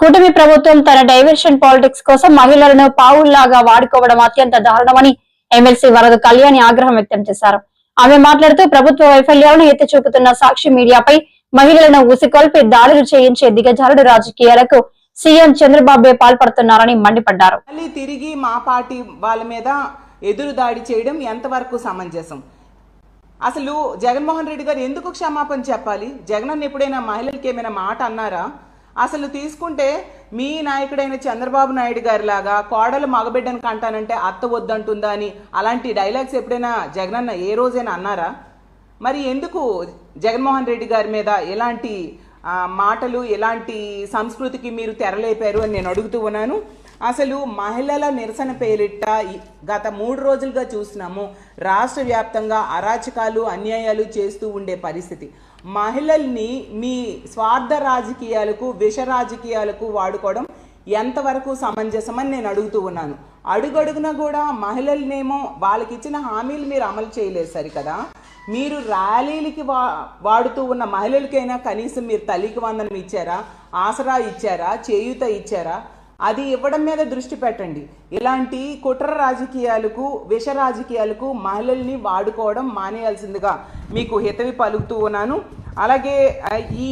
కూటమి ప్రభుత్వం తన డైవర్షన్ పాలిటిక్స్ కోసం మహిళలను పావుల్లాగా వాడుకోవడం అత్యంత దారుణమని ఎమ్మెల్సీ వరద కళ్యాణి ఆగ్రహం వ్యక్తం చేశారు. ఆమె మాట్లాడుతూ ప్రభుత్వ వైఫల్యాలను ఎత్తి చూపుతున్న సాక్షి మీడియాపై మహిళలను ఉసికొల్పి దాడులు చేయించే దిగజారుడు రాజకీయాలకు సీఎం చంద్రబాబే పాల్పడుతున్నారని మండిపడ్డారు. మళ్ళీ తిరిగి మా పార్టీ వాళ్ళ మీద ఎదురు దాడి చేయడం ఎంతవరకు సమంజసం? అసలు జగన్మోహన్ రెడ్డి గారు ఎందుకు క్షమాపణ చెప్పాలి? జగన్ ఎప్పుడైనా మహిళలకి ఏమైనా మాట అన్నారా? అసలు తీసుకుంటే మీ నాయకుడైన చంద్రబాబు నాయుడు గారి లాగా కోడలు మగబిడ్డను కంటానంటే అత్త వద్దంటుందా అని అలాంటి డైలాగ్స్ ఎప్పుడైనా జగనన్న ఏ రోజైనా అన్నారా? మరి ఎందుకు జగన్మోహన్ రెడ్డి గారి మీద ఎలాంటి మాటలు ఎలాంటి సంస్కృతికి మీరు తెరలేపారు అని నేను అడుగుతూ ఉన్నాను. అసలు మహిళల నిరసన పేరిట గత మూడు రోజులుగా చూసినాము రాష్ట్ర వ్యాప్తంగా అరాచకాలు అన్యాయాలు చేస్తూ ఉండే పరిస్థితి. మహిళల్ని మీ స్వార్థ రాజకీయాలకు విష రాజకీయాలకు వాడుకోవడం ఎంతవరకు సమంజసమని నేను అడుగుతూ ఉన్నాను. అడుగడుగున కూడా మహిళలనేమో వాళ్ళకి ఇచ్చిన హామీలు మీరు అమలు చేయలేదు సరికదా? మీరు ర్యాలీలకి వా వాడుతూ ఉన్న మహిళలకైనా కనీసం మీరు తల్లికి వందనం ఇచ్చారా? ఆసరా ఇచ్చారా? చేయూత ఇచ్చారా? అది ఇవ్వడం మీద దృష్టి పెట్టండి. ఇలాంటి కుట్ర రాజకీయాలకు విష రాజకీయాలకు మహిళల్ని వాడుకోవడం మానేయాల్సిందిగా మీకు హితవి పలుకుతూ ఉన్నాను. అలాగే ఈ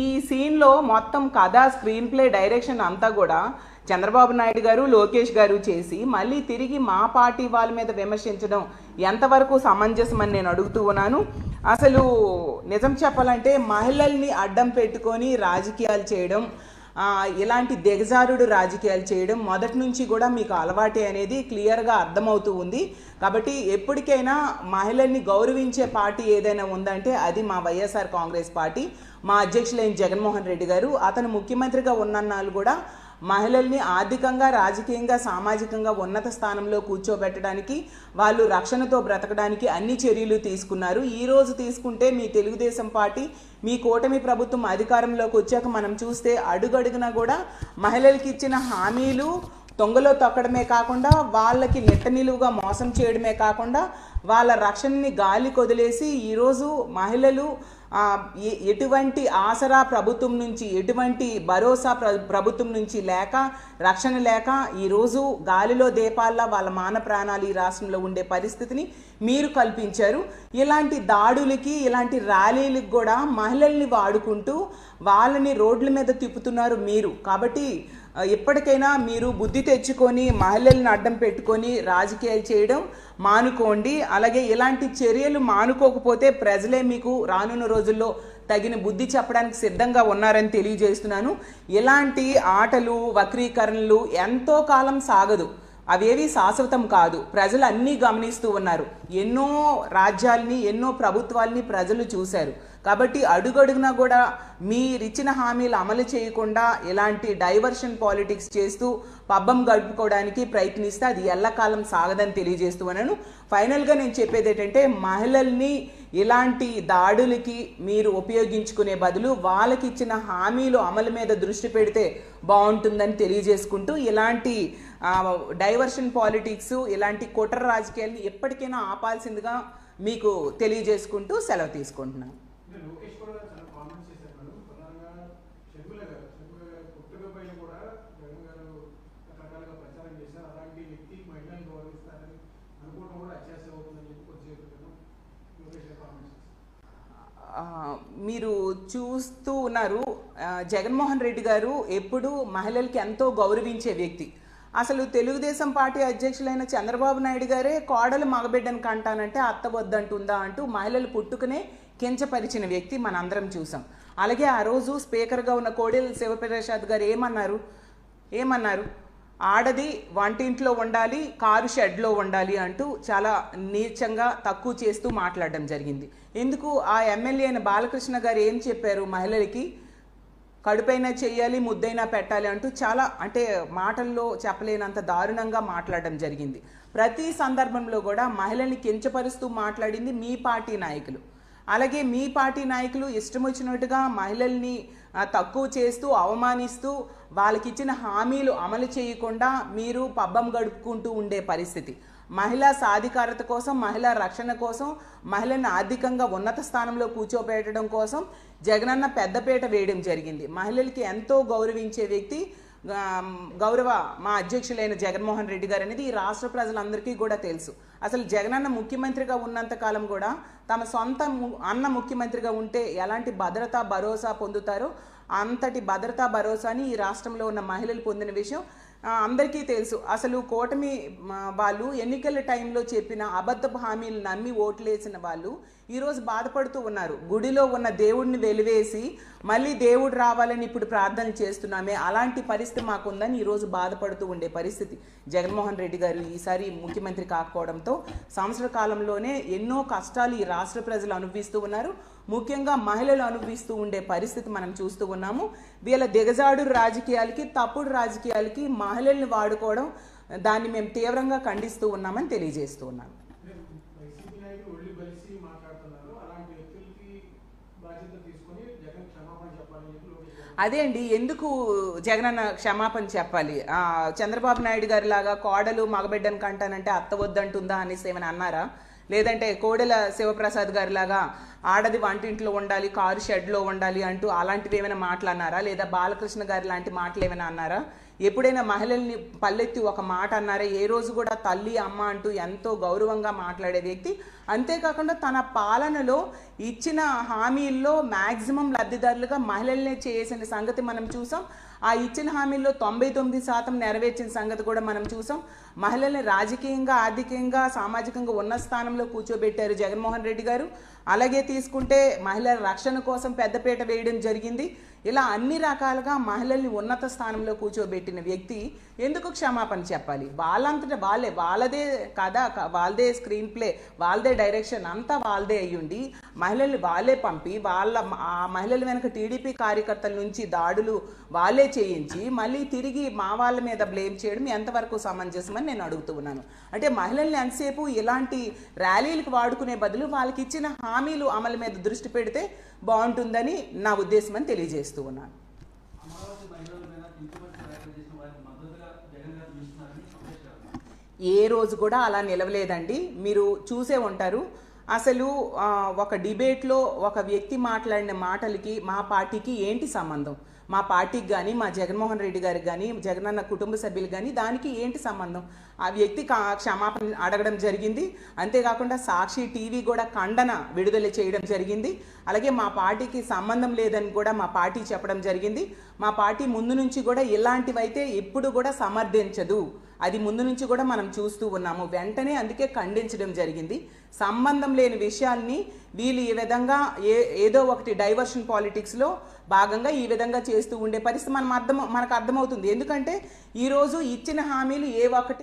ఈ సీన్లో మొత్తం కథ స్క్రీన్ ప్లే డైరెక్షన్ అంతా కూడా చంద్రబాబు నాయుడు గారు లోకేష్ గారు చేసి మళ్ళీ తిరిగి మా పార్టీ వాళ్ళ మీద విమర్శించడం ఎంతవరకు సమంజసం అని నేను అడుగుతూ ఉన్నాను. అసలు నిజం చెప్పాలంటే మహిళల్ని అడ్డం పెట్టుకొని రాజకీయాలు చేయడం ఇలాంటి దిగజారుడు రాజకీయాలు చేయడం మొదటి నుంచి కూడా మీకు అలవాటే అనేది క్లియర్గా అర్థమవుతూ ఉంది. కాబట్టి ఎప్పటికైనా మహిళల్ని గౌరవించే పార్టీ ఏదైనా ఉందంటే అది మా వైఎస్ఆర్ కాంగ్రెస్ పార్టీ. మా అధ్యక్షులైన జగన్మోహన్ రెడ్డి గారు అతను ముఖ్యమంత్రిగా ఉన్నన్నాళ్ళు కూడా మహిళల్ని ఆర్థికంగా రాజకీయంగా సామాజికంగా ఉన్నత స్థానంలో కూర్చోబెట్టడానికి వాళ్ళు రక్షణతో బ్రతకడానికి అన్ని చర్యలు తీసుకున్నారు. ఈ రోజు తీసుకుంటే మీ తెలుగుదేశం పార్టీ మీ కూటమి ప్రభుత్వం అధికారంలోకి వచ్చాక మనం చూస్తే అడుగడుగునా కూడా మహిళలకి ఇచ్చిన హామీలు తొంగలో తొక్కడమే కాకుండా వాళ్ళకి నిట్ట నిలువుగా మోసం చేయడమే కాకుండా వాళ్ళ రక్షణని గాలి కొదిలేసి ఈరోజు మహిళలు ఎటువంటి ఆసరా ప్రభుత్వం నుంచి ఎటువంటి భరోసా ప్ర ప్రభుత్వం నుంచి లేక రక్షణ లేక ఈరోజు గాలిలో దీపాల్లో వాళ్ళ మాన ప్రాణాలు ఈ రాష్ట్రంలో ఉండే పరిస్థితిని మీరు కల్పించారు. ఇలాంటి దాడులకి ఇలాంటి ర్యాలీలకు కూడా మహిళల్ని వాడుకుంటూ వాళ్ళని రోడ్ల మీద తిప్పుతున్నారు మీరు. కాబట్టి ఎప్పటికైనా మీరు బుద్ధి తెచ్చుకొని మహిళలను అడ్డం పెట్టుకొని రాజకీయాలు చేయడం మానుకోండి. అలాగే ఇలాంటి చర్యలు మానుకోకపోతే ప్రజలే మీకు రానున్న రోజుల్లో తగిన బుద్ధి చెప్పడానికి సిద్ధంగా ఉన్నారని తెలియజేస్తున్నాను. ఇలాంటి ఆటలు వక్రీకరణలు ఎంతో కాలం సాగదు. అవేవి శాశ్వతం కాదు. ప్రజలు అన్నీ గమనిస్తూ ఉన్నారు. ఎన్నో రాజ్యాల్ని ఎన్నో ప్రభుత్వాల్ని ప్రజలు చూశారు. కాబట్టి అడుగడుగునా కూడా మీరిచ్చిన హామీలు అమలు చేయకుండా ఇలాంటి డైవర్షన్ పాలిటిక్స్ చేస్తూ పబ్బం గడుపుకోవడానికి ప్రయత్నిస్తే అది ఎల్లకాలం సాగదని తెలియజేస్తూ ఉన్నాను. ఫైనల్గా నేను చెప్పేది ఏంటంటే మహిళల్ని ఇలాంటి దాడులకి మీరు ఉపయోగించుకునే బదులు వాళ్ళకి ఇచ్చిన హామీలు అమలు మీద దృష్టి పెడితే బాగుంటుందని తెలియజేసుకుంటూ ఇలాంటి డైవర్షన్ పాలిటిక్స్ ఇలాంటి కుట్ర రాజకీయాల్ని ఎప్పటికైనా ఆపాల్సిందిగా మీకు తెలియజేసుకుంటూ సెలవు తీసుకుంటున్నాను అంటే లోకేష్ కూడా చాలా కామెంట్స్ చేశారు మేడం ప్రధానంగా షర్మిల గారు షర్మిల గారు పుట్టుక పైన కూడా జగన్ గారు చేశారు అలాంటి వ్యక్తి మహిళలను గౌరవిస్తారని అనుకోవడం కూడా అత్యాశ అవుతుందని చెప్పి కొద్దిసేపు క్రితం లోకేష్ కామెంట్స్ మీరు చూస్తూ ఉన్నారు జగన్మోహన్ రెడ్డి గారు ఎప్పుడూ మహిళలకి ఎంతో గౌరవించే వ్యక్తి. అసలు తెలుగుదేశం పార్టీ అధ్యక్షులైన చంద్రబాబు నాయుడు గారే కోడలు మగబిడ్డను కంటానంటే అత్త వద్దంటుందా అంటూ మహిళలు పుట్టుకునే కించపరిచిన వ్యక్తి మనందరం చూసాం. అలాగే ఆ రోజు స్పీకర్గా ఉన్న కోడెల శివప్రసాద్ గారు ఏమన్నారు? ఏమన్నారు? ఆడది వంటింట్లో ఉండాలి కారు షెడ్లో ఉండాలి అంటూ చాలా నీచంగా తక్కువ చేస్తూ మాట్లాడడం జరిగింది. ఎందుకు ఆ ఎమ్మెల్యే అయిన బాలకృష్ణ గారు ఏం చెప్పారు మహిళలకి? కడుపైనా చేయాలి ముద్దైనా పెట్టాలి అంటూ చాలా అంటే మాటల్లో చెప్పలేనంత దారుణంగా మాట్లాడడం జరిగింది. ప్రతి సందర్భంలో కూడా మహిళల్ని కించపరుస్తూ మాట్లాడింది మీ పార్టీ నాయకులు. అలాగే మీ పార్టీ నాయకులు ఇష్టం వచ్చినట్టుగా మహిళల్ని తక్కువ చేస్తూ అవమానిస్తూ వాళ్ళకి ఇచ్చిన హామీలు అమలు చేయకుండా మీరు పబ్బం గడుపుకుంటూ ఉండే పరిస్థితి. మహిళా సాధికారత కోసం మహిళా రక్షణ కోసం మహిళను ఆర్థికంగా ఉన్నత స్థానంలో కూర్చోబెట్టడం కోసం జగనన్న పెద్దపీట వేయడం జరిగింది. మహిళలకి ఎంతో గౌరవించే వ్యక్తి గౌరవ మా అధ్యక్షులైన జగన్మోహన్ రెడ్డి గారు అనేది ఈ రాష్ట్ర ప్రజలందరికీ కూడా తెలుసు. అసలు జగనన్న ముఖ్యమంత్రిగా ఉన్నంత కాలం కూడా తమ సొంత ము- అన్న ముఖ్యమంత్రిగా ఉంటే ఎలాంటి భద్రతా భరోసా పొందుతారో అంతటి భద్రతా భరోసాని ఈ రాష్ట్రంలో ఉన్న మహిళలు పొందిన విషయం అందరికీ తెలుసు. అసలు కూటమి వాళ్ళు ఎన్నికల టైంలో చెప్పిన అబద్ధపు హామీలు నమ్మి ఓట్లేసిన వాళ్ళు ఈరోజు బాధపడుతూ ఉన్నారు. గుడిలో ఉన్న దేవుడిని వెలివేసి మళ్ళీ దేవుడు రావాలని ఇప్పుడు ప్రార్థన చేస్తున్నామే. అలాంటి పరిస్థితి మాకుందని ఈరోజు బాధపడుతూ ఉండే పరిస్థితి. జగన్మోహన్ రెడ్డి గారు ఈసారి ముఖ్యమంత్రి కాకపోవడంతో సంవత్సర కాలంలోనే ఎన్నో కష్టాలు ఈ రాష్ట్ర ప్రజలు అనుభవిస్తూ ఉన్నారు. ముఖ్యంగా మహిళలు అనుభవిస్తూ ఉండే పరిస్థితి మనం చూస్తూ ఉన్నాము. వీళ్ళ దిగజాడు రాజకీయాలకి తప్పుడు రాజకీయాలకి మహిళల్ని వాడుకోవడం దాన్ని మేము తీవ్రంగా ఖండిస్తూ ఉన్నామని తెలియజేస్తూ ఉన్నాను. అదే అండి ఎందుకు జగనన్న క్షమాపణ చెప్పాలి? ఆ, చంద్రబాబు నాయుడు గారి లాగా కోడలు మగబిడ్డను కంటానంటే అత్త వద్దంటుందా అనేసి ఏమైనా అన్నారా? లేదంటే కోడెల శివప్రసాద్ గారి లాగా ఆడది వంటింట్లో ఉండాలి కారు షెడ్లో ఉండాలి అంటూ అలాంటివి ఏమైనా మాటలు అన్నారా? లేదా బాలకృష్ణ గారి లాంటి మాటలు ఏమైనా అన్నారా? ఎప్పుడైనా మహిళల్ని పల్లెత్తి ఒక మాట అన్నారా? ఏ రోజు కూడా తల్లి అమ్మ అంటూ ఎంతో గౌరవంగా మాట్లాడే వ్యక్తి. అంతేకాకుండా తన పాలనలో ఇచ్చిన హామీల్లో మ్యాక్సిమం లబ్ధిదారులుగా మహిళల్నే చేసిన సంగతి మనం చూసాం. ఆ ఇచ్చిన హామీల్లో తొంభై తొమ్మిది శాతం నెరవేర్చిన సంగతి కూడా మనం చూసాం. మహిళల్ని రాజకీయంగా ఆర్థికంగా సామాజికంగా ఉన్న స్థానంలో కూర్చోబెట్టారు జగన్మోహన్ రెడ్డి గారు. అలాగే తీసుకుంటే మహిళల రక్షణ కోసం పెద్దపీట వేయడం జరిగింది. ఇలా అన్ని రకాలుగా మహిళల్ని ఉన్నత స్థానంలో కూర్చోబెట్టిన వ్యక్తి ఎందుకు క్షమాపణ చెప్పాలి? వాళ్ళంతట వాళ్ళే వాళ్ళదే కథ వాళ్ళదే స్క్రీన్ ప్లే వాళ్ళదే డైరెక్షన్ అంతా వాళ్ళదే అయ్యుండి మహిళల్ని వాళ్ళే పంపి వాళ్ళ ఆ మహిళల వెనక టీడీపీ కార్యకర్తల నుంచి దాడులు వాళ్ళే చేయించి మళ్ళీ తిరిగి మా వాళ్ళ మీద బ్లేమ్ చేయడం ఎంతవరకు సమంజసమని నేను అడుగుతూ ఉన్నాను. అంటే మహిళల్ని ఎంతసేపు ఇలాంటి ర్యాలీలకు వాడుకునే బదులు వాళ్ళకి ఇచ్చిన హామీలు అమలు మీద దృష్టి పెడితే బాగుంటుందని నా ఉద్దేశం అని తెలియజేస్తూ ఉన్నాను. ఏ రోజు కూడా అలా నిలవలేదండి. మీరు చూసే ఉంటారు. అసలు ఒక డిబేట్లో ఒక వ్యక్తి మాట్లాడిన మాటలకి మా పార్టీకి ఏంటి సంబంధం? మా పార్టీకి కానీ మా జగన్మోహన్ రెడ్డి గారికి కానీ జగనన్న కుటుంబ సభ్యులు కానీ దానికి ఏంటి సంబంధం? ఆ వ్యక్తి క్షమాపణ అడగడం జరిగింది. అంతేకాకుండా సాక్షి టీవీ కూడా ఖండన విడుదల చేయడం జరిగింది. అలాగే మా పార్టీకి సంబంధం లేదని కూడా మా పార్టీ చెప్పడం జరిగింది. మా పార్టీ ముందు నుంచి కూడా ఇలాంటివైతే ఎప్పుడు కూడా సమర్థించదు. అది ముందు నుంచి కూడా మనం చూస్తూ ఉన్నాము. వెంటనే అందుకే ఖండించడం జరిగింది. సంబంధం లేని విషయాల్ని వీళ్ళు ఈ విధంగా ఏ ఏదో ఒకటి డైవర్షన్ పాలిటిక్స్లో భాగంగా ఈ విధంగా చేస్తూ ఉండే పరిస్థితి మనం అర్థం మనకు అర్థమవుతుంది. ఎందుకంటే ఈరోజు ఇచ్చిన హామీలు ఏ ఒక్కటి